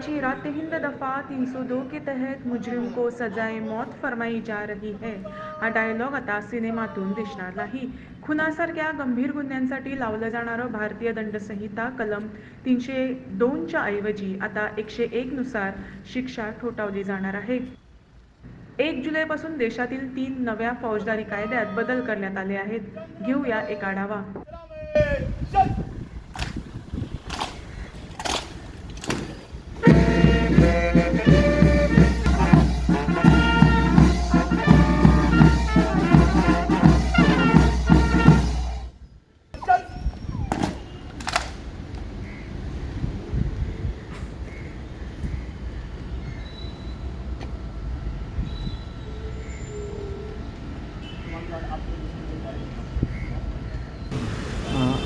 कराची रात हिंद दफा 302 के तहत मुजरिम को सजाए मौत फरमाई जा रही है। हा डायलॉग आता सिनेमातून दिसणार नाही. खुनासारख्या गंभीर गुन्ह्यांसाठी लावलं जाणारं भारतीय दंडसंहिता कलम तीनशे दोनच्या ऐवजी आता एकशे एक नुसार शिक्षा ठोठावली जाणार आहे. एक जुलैपासून देशातील तीन नव्या फौजदारी कायद्यात बदल करण्यात आले आहेत. घेऊया एक आढावा.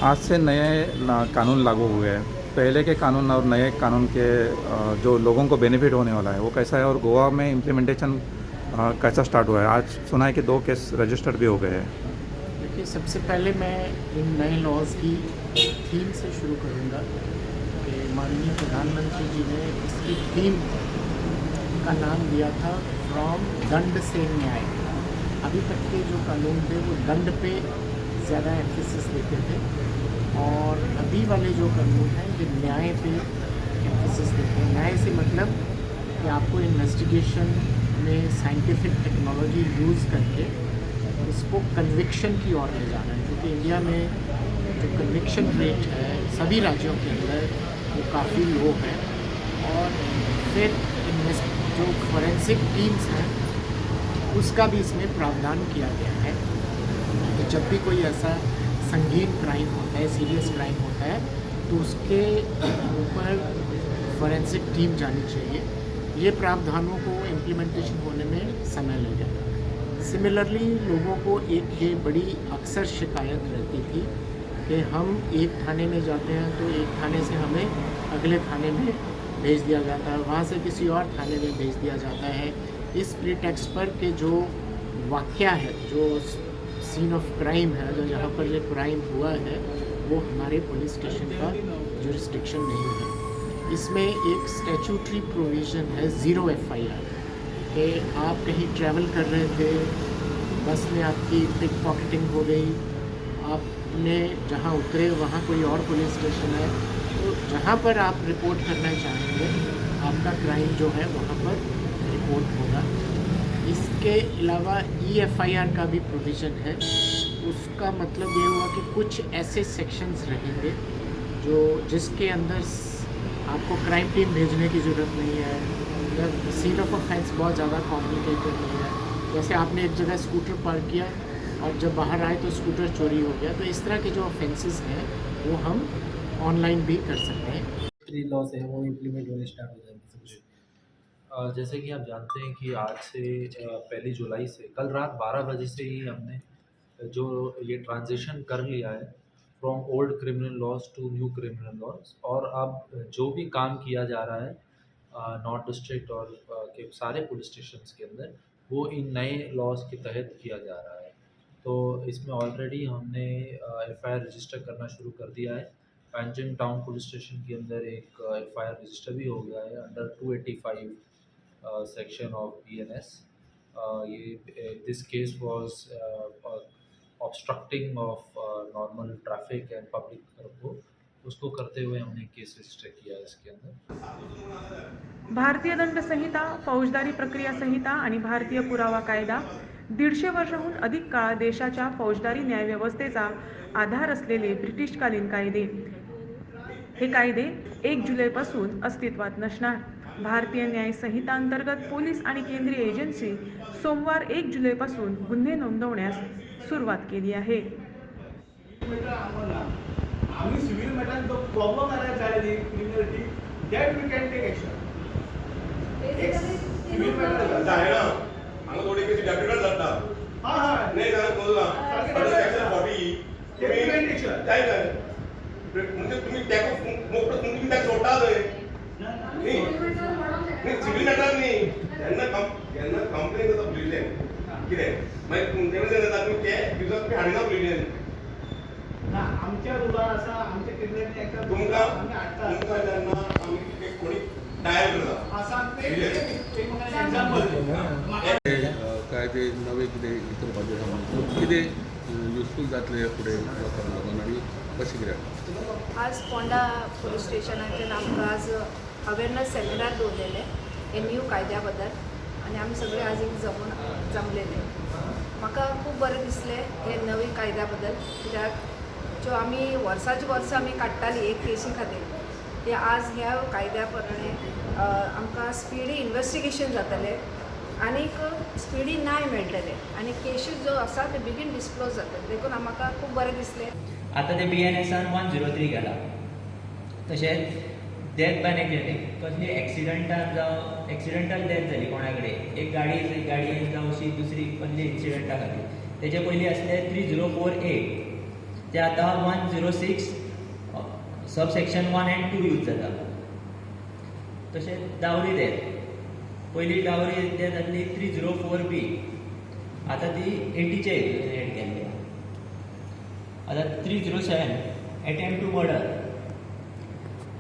आज से नए कानून लागू हुए हैं। पहले के कानून और नए कानून के जो लोगों को बेनिफिट होने वाला है, वो कैसा है? और गोवा में इम्प्लीमेंटेशन कैसा स्टार्ट हुआ है? आज सुना है कि दो केस रजिस्टर्ड भी हो गए हैं। देखिए, सबसे पहले मैं इन नए लॉज की थीम से शुरू करूँगा कि माननीय प्रधानमंत्री जी ने इसकी थीम का नाम दिया था फ्रॉम दंड से न्याय। अभी तक के जो कानून थे, वो दंड पे ज़्यादा एम्फेसिस देते थे। अभी वाले जो कानून हैं ये न्याय पे एम्फेसिस देते हैं। न्याय से मतलब कि आपको इन्वेस्टिगेशन में साइंटिफिक टेक्नोलॉजी यूज़ करके इसको कन्विक्शन की ओर ले जाना है। क्योंकि इंडिया में जो कन्विक्शन रेट है, सभी राज्यों के अंदर वो काफ़ी लो है। और फिर जो फॉरेंसिक टीम्स हैं, उसका भी इसमें प्रावधान किया गया है कि जब भी कोई ऐसा संगीन क्राइम होता है सीरियस क्राइम होता है तो उसके ऊपर फॉरेंसिक टीम जानी चाहिए। ये प्रावधानों को इम्प्लीमेंटेशन होने में समय लग लगेगा। सिमिलरली लोगों को एक ये बड़ी अक्सर शिकायत रहती थी कि हम एक थाने में जाते हैं तो एक थाने से हमें अगले थाने में भेज दिया जाता है, वहाँ से किसी और थाने में भेज दिया जाता है। इस प्रीटेक्स्ट पर कि जो वाक्य है, जो सीन ऑफ़ क्राइम है, जो जहाँ पर ये क्राइम हुआ है, वो हमारे पुलिस स्टेशन का जुरिस्डिक्शन नहीं है। इसमें एक स्टैचूटरी प्रोविज़न है ज़ीरो एफ़ आई आर कि आप कहीं ट्रैवल कर रहे थे, बस में आपकी पिक पॉकेटिंग हो गई आपने जहाँ उतरे, वहाँ कोई और पुलिस स्टेशन है तो जहाँ पर आप रिपोर्ट करना चाहेंगे, आपका क्राइम जो है, वहाँ पर रिपोर्ट होगा। इसके अलावा ई एफ़ आई आर का भी प्रोविज़न है। उसका मतलब ये हुआ कि कुछ ऐसे सेक्शंस रहेंगे जो जिसके अंदर आपको क्राइम टीम भेजने की ज़रूरत नहीं है। सीन ऑफ़ ऑफेंस बहुत ज़्यादा कॉम्प्लिकेटेड नहीं है। जैसे आपने एक जगह स्कूटर पार्क किया और जब बाहर आए तो स्कूटर चोरी हो गया। तो इस तरह के जो ऑफेंसेस हैं, वो हम ऑनलाइन भी कर सकते हैं। लॉस है, वो इम्प्लीमेंट होने स्टार्ट हो जाएँगे। जैसे कि आप जानते हैं कि आज से पहली जुलाई से, कल रात 12 बजे से ही हमने जो ये ट्रांजिशन कर लिया है from old criminal laws to new criminal laws और अब जो भी काम किया जा रहा है नॉर्थ डिस्ट्रिक्ट और के सारे पुलिस स्टेशन के अंदर, वो इन नए लॉज के तहत किया जा रहा है। तो इसमें ऑलरेडी हमने एफ़ आई आर रजिस्टर करना शुरू कर दिया है। पैंजन टाउन पुलिस स्टेशन के अंदर एक एफ़ आई आर रजिस्टर भी हो गया है under two eighty five Uh, section of BNS. Uh, eh, this case was obstructing off obstructing of and normal traffic and public को उसको करते हुए हमने केस रजिस्टर किया इसके अंदर। भारतीय दंड संहिता फौजदारी प्रक्रिया संहिता आणि भारतीय पुरावा कायदा दीडशे वर्षाहून अधिक काळ देशाच्या फौजदारी न्यायव्यवस्थेचा आधार असलेले ब्रिटिशकालीन कायदे. हे कायदे एक जुलैपासून अस्तित्वात नसणार. भारतीय न्याय संहिता अंतर्गत पोलीस आणि केंद्रीय एजन्सी सोमवार एक जुलैपासून गुन्हे नोंदवण्यास सुरुवात केली आहे. आम्ही सिव्हिल मॅटर जो problem criminality that we can take action civil जायना हांगा थोडी कशी डेप्युटेड जाता. हा हा. नाही सेक्शन. जाय जाय म्हणजे तुम्ही त्याक मोकळं तुम्ही त्याक सोडता सिव्हिल मॅटर न्ही जेन्ना जेन्ना कंप्लेन जाता पुलिशेन कितें मागीर तुमचे जाता तुमी ते दिवसात तुमी हाडिना आमच्या रुलार असा आमच्या क्रिमिनलिटी ऍक्ट तुमकां तुमकां जेन्ना आमी ते कोणी टायर करता एक्झाम्पल काय ते नवे कितें इतर भाज्यो सामान कितें युजफूल जातलें फुडें लोकांक लागून आनी कशें कितें आज पोंडा पोलीस स्टेशनाचेर आमकां आज अवेरनस सेमिनार दवरलेले हे न्यू कायद्या बद्दल आनी आमी सगळे आज एक जमून जमलेले म्हाका खूब बरें दिसलें हे नवे कायद्या बद्दल कित्याक ज्यो आमी वर्साची वर्सां आमी काडटाली एक केसी खातीर ते आज ह्या कायद्या प्रमाणे आमकां स्पिडी इन्वेस्टिगेशन जातलें. आनीक स्पिडी न्याय मेळटले आनी केशीस जो आसा ते बेगीन डिस्क्लोज जाता देखून म्हाका खूब बरें दिसलें. आतां ते B N S one zero three गेला. तशेंच डेथ बाय नेग्लिजंट कसली एक्सिडंटान जावं एक्सिडंटल डेथ जाली कोणा कडेन एक गाडी गाडयेन जावं अशी दुसरी कसली इन्सिडंटा खातीर तेजे पयलीं आसले थ्री झिरो फोर एट ते आतां one zero six sub section one and two use जाता तशेंच दावली डेथ पहिली डावरी डेथ जाल्ली थ्री झिरो फोर बी आतां ती एटीचे एड केल्ली आतां three zero seven attempt to murder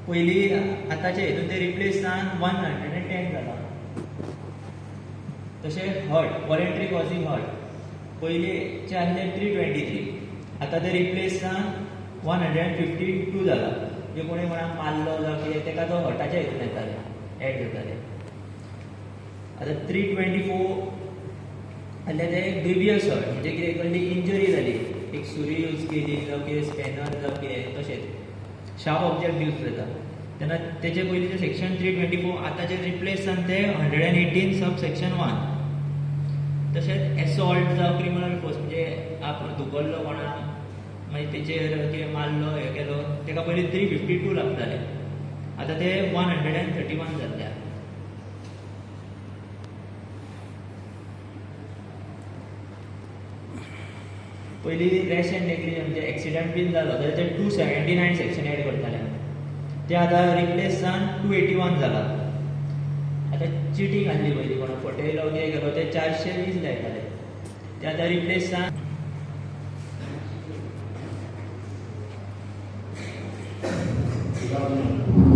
पयलीं आतांचे हितून ते रिप्लेस जावन वन हंड्रेड एंड टेन जाला तशें हर्ट वॉलेंट्री कॉजींग हर्ट पयलींचे आसले थ्री ट्वेंटी थ्री आतां ते रिप्लेस जावन one hundred and fifty two जाला जे कोणी कोणाक मारलो जावं कितें ताका तो हटाच्या हितून येताले एड जाताले आतां थ्री ट्वेंटी फोर आसले ते ग्रिवियस हर्ट म्हणजे कितें कसली इंजरी जाली एक सुरी यूज केली जावं कितें स्पॅनर जावं कितें तशेंच शार्प ऑब्जेक्ट यूज जाता तेन्ना तेचे पयलींचे सेक्शन थ्री ट्वेंटी फोर आतांचे रिप्लेस जावन ते hundred and eighteen sub section one तशेंच एसॉल्ट जावं क्रिमिनल फोर्स म्हणजे आप धुकल्लो कोणाक मागीर म्हणजे तेचेर कितें मारलो हें केलो तेका पयलीं थ्री फिफ्टी टू लागताले. आतां ते one hundred and thirty one जाल्ले पयलीं रेश एंड नेग्लिजंट म्हणजे एक्सिडंट बीन जालो जाल्यार ते two seventy nine section add करताले ते आतां रिप्लेस जावन टू एटी वन जाला आतां चिटींग आसली पयलीं कोणा फटयलो कितें केलो ते चारशे वीस लायताले ते आतां रिप्लेस जावन म्हजें